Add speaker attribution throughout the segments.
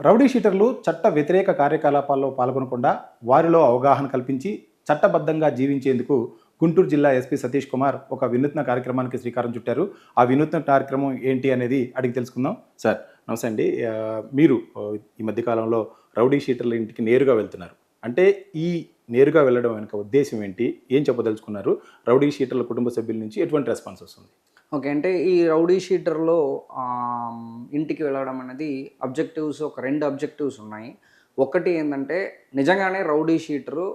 Speaker 1: Rowdy షీటర్లు చట్ట వ్యతిరేక కార్యకలాపాల్లో పాల్గొనకుండా వారిలో అవగాహన కల్పించి చట్టబద్ధంగా జీవించేందుకు గుంటూరు జిల్లా ఎస్పీ సతీష్ కుమార్ ఒక వినూత్న కార్యక్రమానికి శ్రీకారం చుట్టారు. ఆ వినూత్న కార్యక్రమం ఏంటి అనేది అడిగి తెలుసుకుందాం. సార్ నమస్తే అండి. మీరు ఈ మధ్యకాలంలో రౌడీ షీటర్ల ఇంటికి నేరుగా వెళ్తున్నారు. అంటే ఈ నేరుగా వెళ్ళడం వెనుక ఉద్దేశం ఏంటి? ఏం చెప్పదలుచుకున్నారు? రౌడీ షీటర్ల కుటుంబ సభ్యుల నుంచి ఎటువంటి రెస్పాన్స్ వస్తుంది?
Speaker 2: ఓకే అంటే ఈ రౌడీ షీటర్లో ఇంటికి వెళ్ళడం అనేది అబ్జెక్టివ్స్ ఒక రెండు అబ్జెక్టివ్స్ ఉన్నాయి. ఒకటి ఏంటంటే నిజంగానే రౌడీ షీటరు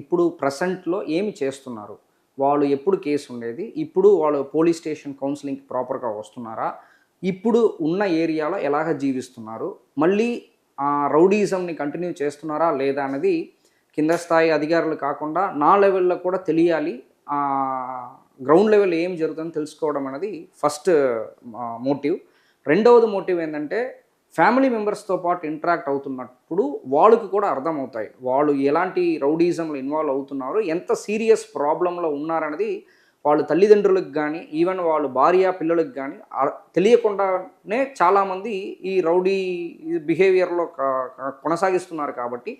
Speaker 2: ఇప్పుడు ప్రజెంట్లో ఏమి చేస్తున్నారు? వాళ్ళు ఎప్పుడు కేసు ఉండేది? ఇప్పుడు వాళ్ళు పోలీస్ స్టేషన్ కౌన్సిలింగ్కి ప్రాపర్గా వస్తున్నారా? ఇప్పుడు ఉన్న ఏరియాలో ఎలాగ జీవిస్తున్నారు? మళ్ళీ ఆ రౌడీజంని కంటిన్యూ చేస్తున్నారా లేదా అనేది కింద స్థాయి అధికారులు కాకుండా నా లెవెల్లో కూడా తెలియాలి. గ్రౌండ్ లెవెల్ ఏం జరుగుతుందో తెలుసుకోవడం అనేది ఫస్ట్ మోటివ్. రెండవది మోటివ్ ఏంటంటే ఫ్యామిలీ మెంబర్స్తో పాటు ఇంటరాక్ట్ అవుతున్నప్పుడు వాళ్ళకి కూడా అర్థమవుతాయి. వాళ్ళు ఎలాంటి రౌడీజంలో ఇన్వాల్వ్ అవుతున్నారు ఎంత సీరియస్ ప్రాబ్లంలో ఉన్నారనేది వాళ్ళు తల్లిదండ్రులకు కానీ ఈవెన్ వాళ్ళు భార్య పిల్లలకు కానీ తెలియకుండానే చాలామంది ఈ రౌడీ బిహేవియర్లో కొనసాగిస్తున్నారు కాబట్టి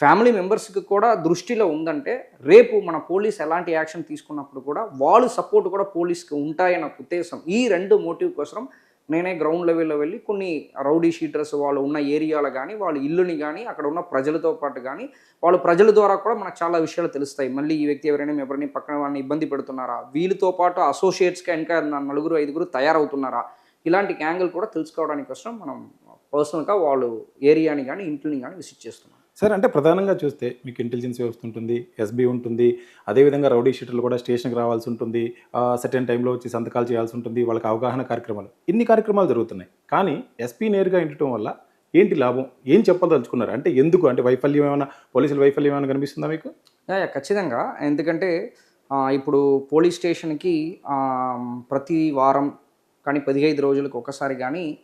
Speaker 2: ఫ్యామిలీ మెంబర్స్కి కూడా దృష్టిలో ఉందంటే రేపు మన పోలీస్ ఎలాంటి యాక్షన్ తీసుకున్నప్పుడు కూడా వాళ్ళు సపోర్ట్ కూడా పోలీస్కి ఉంటాయన్న ఉద్దేశం. ఈ రెండు మోటివ్ కోసం నేనే గ్రౌండ్ లెవెల్లో వెళ్ళి కొన్ని రౌడీ షీటర్స్ వాళ్ళు ఉన్న ఏరియాలు కానీ వాళ్ళ ఇల్లుని కానీ అక్కడ ఉన్న ప్రజలతో పాటు కానీ వాళ్ళు ప్రజల ద్వారా కూడా మనకు చాలా విషయాలు తెలుస్తాయి. మళ్ళీ ఈ వ్యక్తి ఎవరైనా ఎవరైనా పక్కన వాళ్ళని ఇబ్బంది పెడుతున్నారా? వీళ్ళతో పాటు అసోసియేట్స్గా ఇంకా నలుగురు ఐదుగురు తయారవుతున్నారా? ఇలాంటి యాంగిల్ కూడా తెలుసుకోవడానికి కోసం మనం పర్సనల్గా వాళ్ళు ఏరియాని కానీ ఇంట్లోని కానీ విజిట్ చేస్తున్నాం.
Speaker 1: సార్ అంటే ప్రధానంగా చూస్తే మీకు ఇంటెలిజెన్స్ వ్యవస్థ ఉంటుంది ఎస్బీ ఉంటుంది అదేవిధంగా రౌడీ షీటర్లు కూడా స్టేషన్కి రావాల్సి ఉంటుంది సర్టెన్ టైంలో వచ్చి సంతకాలు చేయాల్సి ఉంటుంది వాళ్ళకి అవగాహన కార్యక్రమాలు. ఇన్ని కార్యక్రమాలు జరుగుతున్నాయి. కానీ ఎస్పీ నేరుగా ఇంటడం వల్ల ఏంటి లాభం? ఏం చెప్పదలుచుకున్నారు? అంటే ఎందుకు? అంటే వైఫల్యం ఏమైనా పోలీసుల వైఫల్యం ఏమైనా కనిపిస్తుందా మీకు?
Speaker 2: ఖచ్చితంగా. ఎందుకంటే ఇప్పుడు పోలీస్ స్టేషన్కి ప్రతి వారం కానీ పదిహేను రోజులకు ఒకసారి కానీ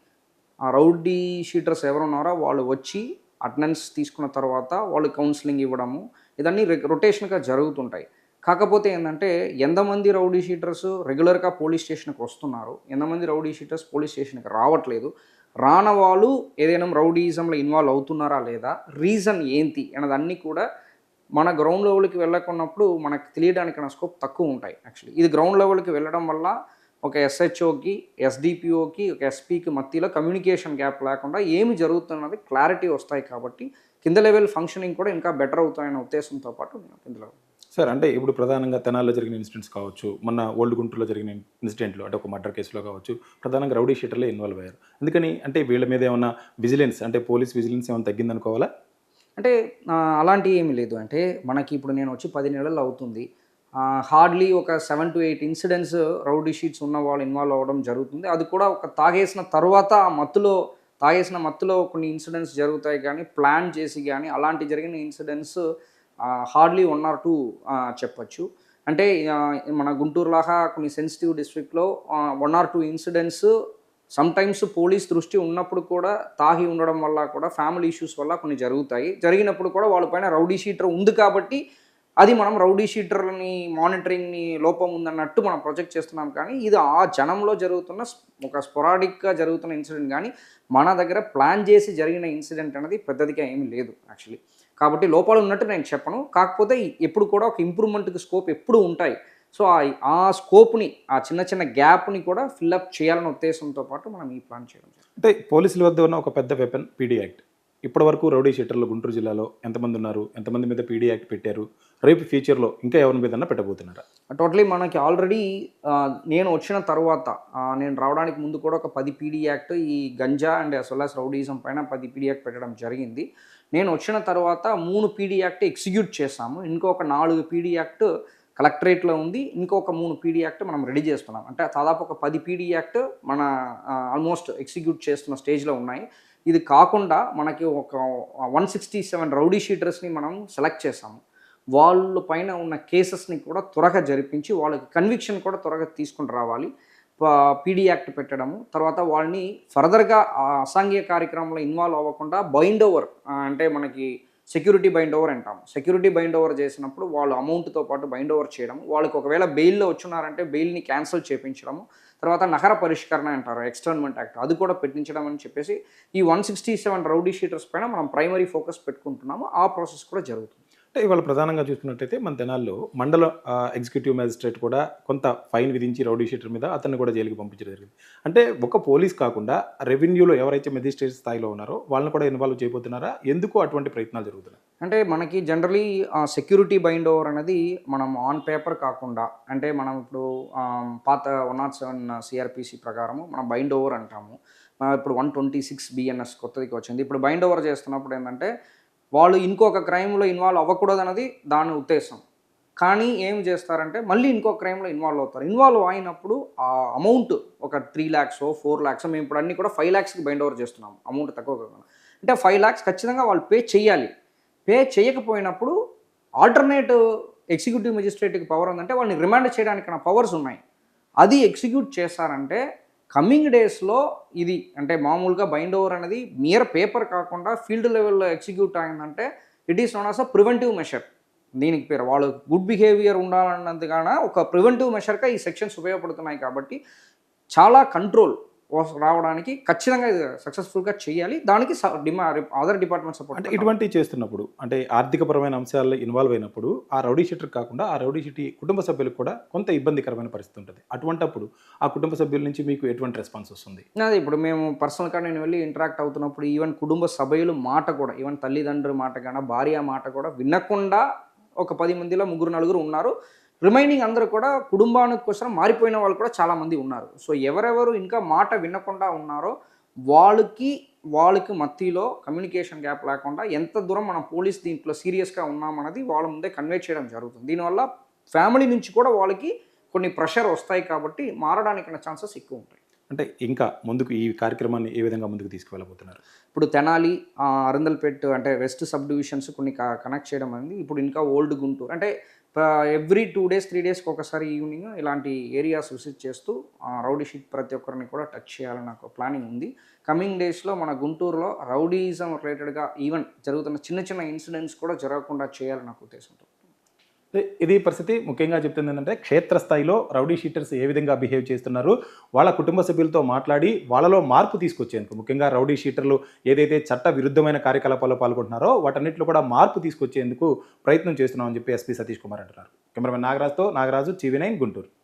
Speaker 2: రౌడీ షీటర్స్ ఎవరు ఉన్నారో వాళ్ళు వచ్చి అటెండెన్స్ తీసుకున్న తర్వాత వాళ్ళు కౌన్సిలింగ్ ఇవ్వడము ఇదన్నీ రొటేషన్గా జరుగుతుంటాయి. కాకపోతే ఏంటంటే ఎంతమంది రౌడీ షీటర్స్ రెగ్యులర్గా పోలీస్ స్టేషన్కి వస్తున్నారు ఎంతమంది రౌడీ షీటర్స్ పోలీస్ స్టేషన్కి రావట్లేదు రాన వాళ్ళు ఏదైనా రౌడీజంలో ఇన్వాల్వ్ అవుతున్నారా లేదా రీజన్ ఏంటి అన్నదన్నీ కూడా మన గ్రౌండ్ లెవెల్కి వెళ్ళకున్నప్పుడు మనకు తెలియడానికి స్కోప్ తక్కువ ఉంటాయి యాక్చువల్లీ ఇది గ్రౌండ్ లెవెల్కి వెళ్ళడం వల్ల ఒక ఎస్హెచ్ఓకి ఎస్డిపిఓకి ఒక ఎస్పీకి మధ్యలో కమ్యూనికేషన్ గ్యాప్ లేకుండా ఏమి జరుగుతున్నది క్లారిటీ వస్తాయి కాబట్టి కింద లెవెల్ ఫంక్షనింగ్ కూడా ఇంకా బెటర్ అవుతాయన్న ఉద్దేశంతో పాటు నేను కింద level
Speaker 1: సార్ అంటే ఇప్పుడు ప్రధానంగా తెనాల్లో జరిగిన ఇన్సిడెంట్స్ కావచ్చు మొన్న ఓల్డ్ గుంటూరులో జరిగిన ఇన్సిడెంట్లు అంటే ఒక మర్డర్ కేసులో కావచ్చు ప్రధానంగా రౌడీ షీటర్లే ఇన్వాల్వ్ అయ్యారు. అందుకని అంటే వీళ్ళ మీద ఏమైనా విజిలెన్స్ అంటే పోలీస్ విజిలెన్స్ ఏమైనా తగ్గిందనుకోవాలా?
Speaker 2: అంటే అలాంటివి ఏమీ లేదు. అంటే మనకి ఇప్పుడు నేను వచ్చి పది నెలలు అవుతుంది. హార్డ్లీ ఒక seven to eight incidents rowdy sheets ఉన్న వాళ్ళు ఇన్వాల్వ్ అవ్వడం జరుగుతుంది. అది కూడా ఒక తాగేసిన తర్వాత ఆ మత్తులో తాగేసిన మత్తులో కొన్ని ఇన్సిడెంట్స్ జరుగుతాయి కానీ ప్లాన్ చేసి కానీ అలాంటి జరిగిన incidents hardly one or two చెప్పచ్చు. అంటే మన గుంటూరులాగా కొన్ని సెన్సిటివ్ డిస్ట్రిక్ట్లో one or two incidents sometimes police దృష్టి ఉన్నప్పుడు కూడా తాగి ఉండడం వల్ల కూడా ఫ్యామిలీ ఇష్యూస్ వల్ల కొన్ని జరుగుతాయి. జరిగినప్పుడు కూడా వాళ్ళపైన రౌడీ షీటర్ ఉంది కాబట్టి అది మనం రౌడీ షీటర్ని మానిటరింగ్ని లోపం ఉందన్నట్టు మనం ప్రొజెక్ట్ చేస్తున్నాం. కానీ ఇది ఆ జనంలో జరుగుతున్న ఒక స్పొరాడిక్గా జరుగుతున్న ఇన్సిడెంట్. కానీ మన దగ్గర ప్లాన్ చేసి జరిగిన ఇన్సిడెంట్ అనేది పెద్దదిగా ఏమీ లేదు యాక్చువల్లీ. కాబట్టి లోపాలు ఉన్నట్టు నేను చెప్పను. కాకపోతే ఎప్పుడు కూడా ఒక ఇంప్రూవ్మెంట్కి స్కోప్ ఎప్పుడు ఉంటాయి. సో ఆ స్కోప్ని ఆ చిన్న చిన్న గ్యాప్ని కూడా ఫిల్అప్ చేయాలనే ఉద్దేశంతో పాటు మనం ఈ ప్లాన్ చేయడం
Speaker 1: అంటే పోలీసుల వద్ద ఉన్న ఒక పెద్ద వెపన్ పీడీ యాక్ట్. ఇప్పటి వరకు రౌడీ షీటర్లు గుంటూరు జిల్లాలో ఎంతమంది ఉన్నారు? ఎంతమంది మీద పీడీ యాక్ట్ పెట్టారు? రేపు ఫ్యూచర్లో ఇంకా ఎవరి మీద పెట్టబోతున్నారా?
Speaker 2: టోటలీ మనకి ఆల్రెడీ నేను వచ్చిన తర్వాత నేను రావడానికి ముందు కూడా ఒక పది పీడీ యాక్ట్ ఈ ganja and as well rowdyism పైన పది పీడీ యాక్ట్ పెట్టడం జరిగింది. నేను వచ్చిన తర్వాత మూడు పీడీ యాక్ట్ ఎగ్జిక్యూట్ చేస్తాము ఇంకొక నాలుగు పీడీ యాక్ట్ కలెక్టరేట్లో ఉంది. ఇంకొక మూడు పీడీ యాక్ట్ మనం రెడీ చేస్తున్నాం. అంటే దాదాపు ఒక పది పీడీ యాక్ట్ మన ఆల్మోస్ట్ ఎగ్జిక్యూట్ చేస్తున్న స్టేజ్లో ఉన్నాయి. ఇది కాకుండా మనకి ఒక వన్ సిక్స్టీ సెవెన్ రౌడీ షీటర్స్ని మనం సెలెక్ట్ చేసాము వాళ్ళ పైన ఉన్న కేసెస్ని కూడా త్వరగా జరిపించి వాళ్ళకి కన్విక్షన్ కూడా త్వరగా తీసుకుని రావాలి. పీడీ యాక్ట్ పెట్టడము. తర్వాత వాళ్ళని ఫర్దర్గా అసాంఘ్య కార్యక్రమంలో ఇన్వాల్వ్ అవ్వకుండా బైండ్ ఓవర్ అంటే మనకి సెక్యూరిటీ బైండ్ ఓవర్ అంటాము సెక్యూరిటీ బైండ్ ఓవర్ చేసినప్పుడు వాళ్ళు అమౌంట్తో పాటు బైండ్ ఓవర్ చేయడం వాళ్ళకి ఒకవేళ బెయిల్లో వచ్చున్నారంటే బెయిల్ని క్యాన్సిల్ చేయించడము తర్వాత నగర పరిష్కరణ అంటారు ఎక్స్టర్న్మెంట్ యాక్ట్. అది కూడా పెట్టించడం అని చెప్పేసి ఈ one sixty seven rowdy sheeters పైన మనం ప్రైమరీ ఫోకస్ పెట్టుకుంటున్నాము. ఆ ప్రాసెస్ కూడా జరుగుతుంది.
Speaker 1: అంటే ఇవాళ ప్రధానంగా చూసుకున్నట్టయితే మన తెనాల్లో మండల ఎగ్జిక్యూటివ్ మ్యాజిస్ట్రేట్ కూడా కొంత ఫైన్ విధించి రౌడీ షీటర్ మీద అతన్ని కూడా జైలుకి పంపించడం జరిగింది. అంటే ఒక పోలీస్ కాకుండా రెవెన్యూలో ఎవరైతే మెజిస్ట్రేట్ స్థాయిలో ఉన్నారో వాళ్ళని కూడా ఇన్వాల్వ్ చేయబోతున్నారా? ఎందుకు అటువంటి ప్రయత్నాలు జరుగుతున్నాయి?
Speaker 2: అంటే మనకి జనరలీ సెక్యూరిటీ బైండ్ ఓవర్ అనేది మనం ఆన్ పేపర్ కాకుండా అంటే మనం ఇప్పుడు పాత వన్ నాట్ సెవెన్ సిఆర్పిసి ప్రకారము మనం బైండ్ ఓవర్ అంటాము. ఇప్పుడు వన్ ట్వంటీ సిక్స్ బిఎన్ఎస్ కొత్తదికి వచ్చింది. ఇప్పుడు బైండ్ ఓవర్ చేస్తున్నప్పుడు ఏంటంటే వాళ్ళు ఇంకొక క్రైమ్లో ఇన్వాల్వ్ అవ్వకూడదు అన్నది దాని ఉద్దేశం. కానీ ఏం చేస్తారంటే మళ్ళీ ఇంకో క్రైమ్లో ఇన్వాల్వ్ అవుతారు. ఇన్వాల్వ్ అయినప్పుడు ఆ అమౌంట్ ఒక త్రీ ల్యాక్స్ ఫోర్ ల్యాక్స్ మేము ఇప్పుడు అన్ని కూడా ఫైవ్ ల్యాక్స్కి బైండ్ ఓవర్ చేస్తున్నాం అమౌంట్ తక్కువ కాకుండా. అంటే ఫైవ్ ల్యాక్స్ ఖచ్చితంగా వాళ్ళు పే చేయాలి. పే చేయకపోయినప్పుడు ఆల్టర్నేట్ ఎగ్జిక్యూటివ్ మెజిస్ట్రేట్కి పవర్ ఉందంటే వాళ్ళని రిమాండ్ చేయడానికి నా పవర్స్ ఉన్నాయి. అది ఎగ్జిక్యూట్ చేశారంటే కమింగ్ డేస్లో ఇది అంటే మామూలుగా బైండ్ ఓవర్ అనేది మియర్ పేపర్ కాకుండా ఫీల్డ్ లెవెల్లో ఎగ్జిక్యూట్ అయిందంటే it is known as a preventive measure. దీనికి పేరు వాళ్ళు గుడ్ బిహేవియర్ ఉండాలన్నందుకన్నా ఒక ప్రివెంటివ్ మెషర్గా ఈ సెక్షన్స్ ఉపయోగపడుతున్నాయి కాబట్టి చాలా కంట్రోల్ రావడానికి ఖచ్చితంగా సక్సెస్ఫుల్గా చేయాలి. దానికి డిమా అదర్ డిపార్ట్మెంట్
Speaker 1: అంటే
Speaker 2: సపోర్ట్
Speaker 1: ఇటువంటి చేస్తున్నప్పుడు అంటే ఆర్థికపరమైన అంశాల్లో ఇన్వాల్వ్ అయినప్పుడు ఆ రౌడీ షీటర్ కాకుండా ఆ రౌడీ షీటీ కుటుంబ సభ్యులకు కూడా కొంత ఇబ్బందికరమైన పరిస్థితి ఉంటుంది. అటువంటప్పుడు ఆ కుటుంబ సభ్యుల నుంచి మీకు ఎటువంటి రెస్పాన్స్ వస్తుంది?
Speaker 2: అదే ఇప్పుడు మేము పర్సనల్గా నేను వెళ్ళి ఇంటరాక్ట్ అవుతున్నప్పుడు ఈవెన్ కుటుంబ సభ్యులు మాట కూడా ఈవెన్ తల్లిదండ్రుల మాట కానీ భార్య మాట కూడా వినకుండా ఒక పది మందిలో ముగ్గురు నలుగురు ఉన్నారు. రిమైనింగ్ అందరూ కూడా కుటుంబానికి కోసం మారిపోయిన వాళ్ళు కూడా చాలామంది ఉన్నారు. సో ఎవరెవరు ఇంకా మాట వినకుండా ఉన్నారో వాళ్ళకి వాళ్ళకి మధ్యలో కమ్యూనికేషన్ గ్యాప్ లేకుండా ఎంత దూరం మనం పోలీస్ దీంట్లో సీరియస్గా ఉన్నామన్నది వాళ్ళ ముందే కన్వే చేయడం జరుగుతుంది. దీనివల్ల ఫ్యామిలీ నుంచి కూడా వాళ్ళకి కొన్ని ప్రెషర్ వస్తాయి కాబట్టి మారడానికి ఛాన్సెస్ ఎక్కువ ఉంటాయి.
Speaker 1: అంటే ఇంకా ముందుకు ఈ కార్యక్రమాన్ని ఏ విధంగా ముందుకు తీసుకువెళ్ళబోతున్నారు?
Speaker 2: ఇప్పుడు తెనాలి అరందల్పేట్ అంటే వెస్ట్ సబ్ డివిజన్స్ కొన్ని కనెక్ట్ చేయడం అనేది ఇప్పుడు ఇంకా ఓల్డ్ గుంటూరు అంటే ఎవ్రీ టూ డేస్ త్రీ డేస్కి ఒకసారి ఈవినింగ్ ఇలాంటి ఏరియాస్ విజిట్ చేస్తూ ఆ, రౌడీ షీట్ ప్రతి ఒక్కరిని కూడా టచ్ చేయాలని నాకు ప్లానింగ్ ఉంది. కమింగ్ డేస్లో మన గుంటూరులో రౌడీజం రిలేటెడ్గా ఈవెన్ జరుగుతున్న చిన్న చిన్న ఇన్సిడెంట్స్ కూడా జరగకుండా చేయాలని నాకు ఉద్దేశం
Speaker 1: ఇది పరిస్థితి ముఖ్యంగా చెప్తుంది ఏంటంటే క్షేత్రస్థాయిలో రౌడీ షీటర్స్ ఏ విధంగా బిహేవ్ చేస్తున్నారు వాళ్ళ కుటుంబ సభ్యులతో మాట్లాడి వాళ్ళలో మార్పు తీసుకొచ్చేందుకు. ముఖ్యంగా రౌడీ షీటర్లు ఏదైతే చట్ట విరుద్ధమైన కార్యకలాపాల్లో పాల్గొంటున్నారో వాటన్నిటిలో కూడా మార్పు తీసుకొచ్చేందుకు ప్రయత్నం చేస్తున్నామని చెప్పి ఎస్పీ సతీష్ కుమార్ అంటున్నారు. కెమెరామెన్ నాగరాజ్తో నాగరాజు టీవీ నైన్ గుంటూరు.